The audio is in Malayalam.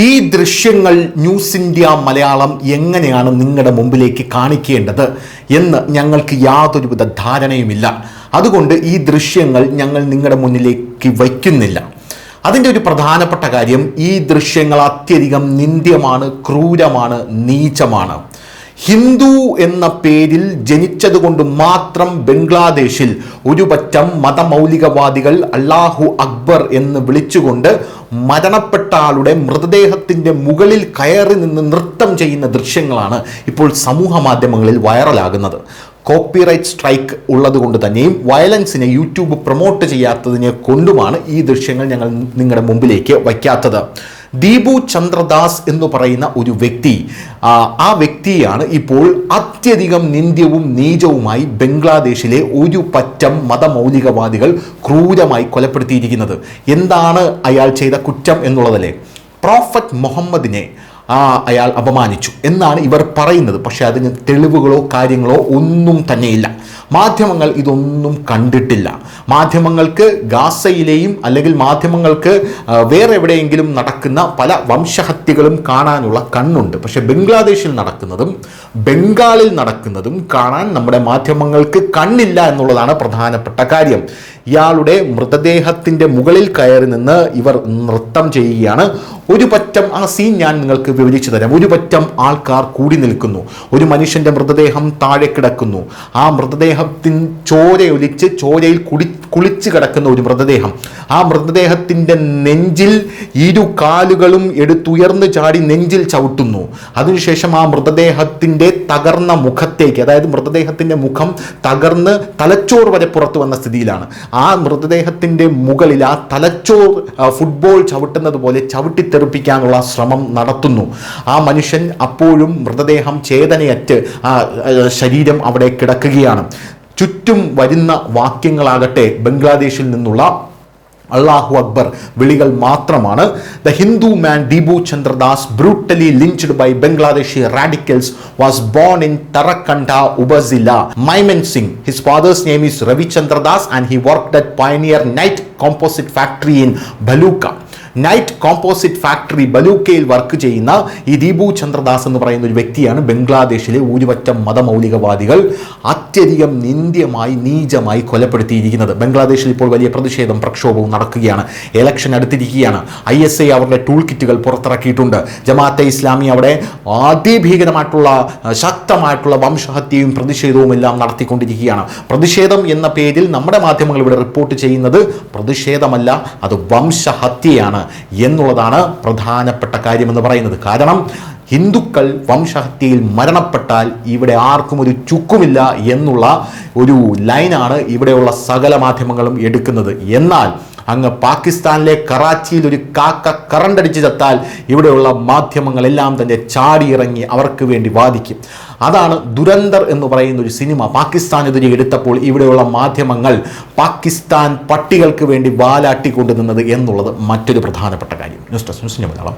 ഈ ദൃശ്യങ്ങൾ ന്യൂസ് ഇന്ത്യ മലയാളം എങ്ങനെയാണ് നിങ്ങളുടെ മുമ്പിലേക്ക് കാണിക്കേണ്ടത് എന്ന് ഞങ്ങൾക്ക് യാതൊരുവിധ ധാരണയുമില്ല. അതുകൊണ്ട് ഈ ദൃശ്യങ്ങൾ ഞങ്ങൾ നിങ്ങളുടെ മുന്നിലേക്ക് വയ്ക്കുന്നില്ല. അതിന്റെ ഒരു പ്രധാനപ്പെട്ട കാര്യം ഈ ദൃശ്യങ്ങൾ അത്യധികം നിന്ദ്യമാണ് ക്രൂരമാണ് നീചമാണ്. ഹിന്ദു എന്ന പേരിൽ ജനിച്ചതുകൊണ്ട് മാത്രം ബംഗ്ലാദേശിൽ ഒരുപറ്റം മതമൗലികവാദികൾ അള്ളാഹു അക്ബർ എന്ന് വിളിച്ചുകൊണ്ട് മരണപ്പെട്ട ആളുടെ മൃതദേഹത്തിന്റെ മുകളിൽ കയറി നിന്ന് നൃത്തം ചെയ്യുന്ന ദൃശ്യങ്ങളാണ് ഇപ്പോൾ സമൂഹ മാധ്യമങ്ങളിൽ വൈറലാകുന്നത്. കോപ്പിറൈറ്റ് സ്ട്രൈക്ക് ഉള്ളതുകൊണ്ട് തന്നെയും വയലൻസിനെ യൂട്യൂബ് പ്രൊമോട്ട് ചെയ്യാത്തതിനെ കൊണ്ടുമാണ് ഈ ദൃശ്യങ്ങൾ ഞങ്ങൾ നിങ്ങളുടെ മുമ്പിലേക്ക് വയ്ക്കാത്തത്. ദീപു ചന്ദ്രദാസ് എന്ന് പറയുന്ന ഒരു വ്യക്തി. ആ, വ്യക്തിയാണ് ഇപ്പോൾ അത്യധികം നിന്ദ്യവും നീചവുമായി ബംഗ്ലാദേശിലെ ഒരു പറ്റം മതമൗലികവാദികൾ ക്രൂരമായി കൊലപ്പെടുത്തിയിരിക്കുന്നത്. എന്താണ് അയാൾ ചെയ്ത കുറ്റം എന്നുള്ളതല്ലേ? പ്രോഫറ്റ് മുഹമ്മദിനെ ആ അയാൾ അപമാനിച്ചു എന്നാണ് ഇവർ പറയുന്നത്. പക്ഷേ അതിന് തെളിവുകളോ കാര്യങ്ങളോ ഒന്നും തന്നെയില്ല. മാധ്യമങ്ങൾ ഇതൊന്നും കണ്ടിട്ടില്ല. മാധ്യമങ്ങൾക്ക് ഗാസയിലെയും അല്ലെങ്കിൽ മാധ്യമങ്ങൾക്ക് വേറെ എവിടെയെങ്കിലും നടക്കുന്ന പല വംശഹത്യകളും കാണാനുള്ള കണ്ണുണ്ട്. പക്ഷേ ബംഗ്ലാദേശിൽ നടക്കുന്നതും ബംഗാളിൽ നടക്കുന്നതും കാണാൻ നമ്മുടെ മാധ്യമങ്ങൾക്ക് കണ്ണില്ല എന്നുള്ളതാണ് പ്രധാനപ്പെട്ട കാര്യം. ഇയാളുടെ മൃതദേഹത്തിന്റെ മുകളിൽ കയറി നിന്ന് ഇവർ നൃത്തം ചെയ്യുകയാണ്. ഒരു പറ്റം ആ സീൻ ഞാൻ നിങ്ങൾക്ക് വിവരിച്ചു തരാം. ഒരു പറ്റം ആൾക്കാർ കൂടി നിൽക്കുന്നു. ഒരു മനുഷ്യന്റെ മൃതദേഹം താഴെ കിടക്കുന്നു. ആ മൃതദേഹത്തിൻ ചോരയൊലിച്ച് ചോരയിൽ കുടി കുളിച്ച് കിടക്കുന്ന ഒരു മൃതദേഹം. ആ മൃതദേഹത്തിന്റെ നെഞ്ചിൽ ഇരു കാലുകളും എടുത്തുയർന്ന് ചാടി നെഞ്ചിൽ ചവിട്ടുന്നു. അതിനുശേഷം ആ മൃതദേഹത്തിന്റെ തകർന്ന മുഖത്തേക്ക് അതായത് മൃതദേഹത്തിന്റെ മുഖം തകർന്ന് തലച്ചോർ വരെ പുറത്തു വന്ന സ്ഥിതിയിലാണ്. മൃതദേഹത്തിന്റെ മുകളിൽ ആ തലച്ചോർ ഫുട്ബോൾ ചവിട്ടുന്നത് പോലെ ചവിട്ടിത്തെറിപ്പിക്കാനുള്ള ശ്രമം നടത്തുന്നു. ആ മനുഷ്യൻ അപ്പോഴും മൃതദേഹം ചേതനയറ്റ് ആ ആ, ശരീരം അവിടെ കിടക്കുകയാണ്. ചുറ്റും വരുന്ന വാക്യങ്ങളാകട്ടെ ബംഗ്ലാദേശിൽ നിന്നുള്ള അള്ളാഹു അക്ബർ വിളികൾ മാത്രമാണ്. The Hindu man Deepu Chandradas brutally lynched by Bangladeshi radicals was born in Tarakanda Upazila Mymensingh his father's name is Ravichandradas and he work at Pioneer knit composite factory in Bhaluka knit composite factory ബലൂക്കയിൽ work ചെയ്യുന്ന ഈ ദീപു ചന്ദ്രദാസ് എന്ന് പറയുന്ന ഒരു വ്യക്തിയാണ് ബംഗ്ലാദേശിലെ ഊരുവറ്റം മതമൗലികവാദികൾ അത്യധികം നിന്ദ്യമായി നീചമായി കൊലപ്പെടുത്തിയിരിക്കുന്നത്. ബംഗ്ലാദേശിൽ ഇപ്പോൾ വലിയ പ്രതിഷേധം പ്രക്ഷോഭവും നടക്കുകയാണ്. ഇലക്ഷൻ അടുത്തിരിക്കുകയാണ്. ഐ എസ് ഐ അവരുടെ ടൂൾ കിറ്റുകൾ പുറത്തിറക്കിയിട്ടുണ്ട്. ജമാഅത്തെ ഇസ്ലാമി അവിടെ അതിഭീകരമായിട്ടുള്ള ശക്തമായിട്ടുള്ള വംശഹത്യയും പ്രതിഷേധവും എല്ലാം നടത്തിക്കൊണ്ടിരിക്കുകയാണ്. പ്രതിഷേധം എന്ന പേരിൽ നമ്മുടെ മാധ്യമങ്ങൾ ഇവിടെ റിപ്പോർട്ട് ചെയ്യുന്നത് പ്രതിഷേധമല്ല അത് വംശഹത്യയാണ്. എന്നുള്ളതാണ് പ്രധാനപ്പെട്ട കാര്യമെന്ന് പറയുന്നത്. കാരണം ഹിന്ദുക്കൾ വംശഹത്യയിൽ മരണപ്പെട്ടാൽ ഇവിടെ ആർക്കും ഒരു ചുക്കുമില്ല എന്നുള്ള ഒരു ലൈനാണ് ഇവിടെയുള്ള സകല മാധ്യമങ്ങളും എടുക്കുന്നത്. എന്നാൽ അങ്ങ് പാകിസ്ഥാനിലെ കറാച്ചിയിൽ ഒരു കാക്ക കറണ്ടടിച്ച് ചത്താൽ ഇവിടെയുള്ള മാധ്യമങ്ങളെല്ലാം തന്നെ ചാടിയിറങ്ങി അവർക്ക് വേണ്ടി വാദിക്കും. അതാണ് ദുരന്തർ എന്ന് പറയുന്ന ഒരു സിനിമ പാകിസ്ഥാനെതിരെ എടുത്തപ്പോൾ ഇവിടെയുള്ള മാധ്യമങ്ങൾ പാകിസ്ഥാൻ പട്ടികൾക്ക് വേണ്ടി വാലാട്ടിക്കൊണ്ടു നിന്നത് എന്നുള്ളത് മറ്റൊരു പ്രധാനപ്പെട്ട കാര്യം. News desk news Malayalam.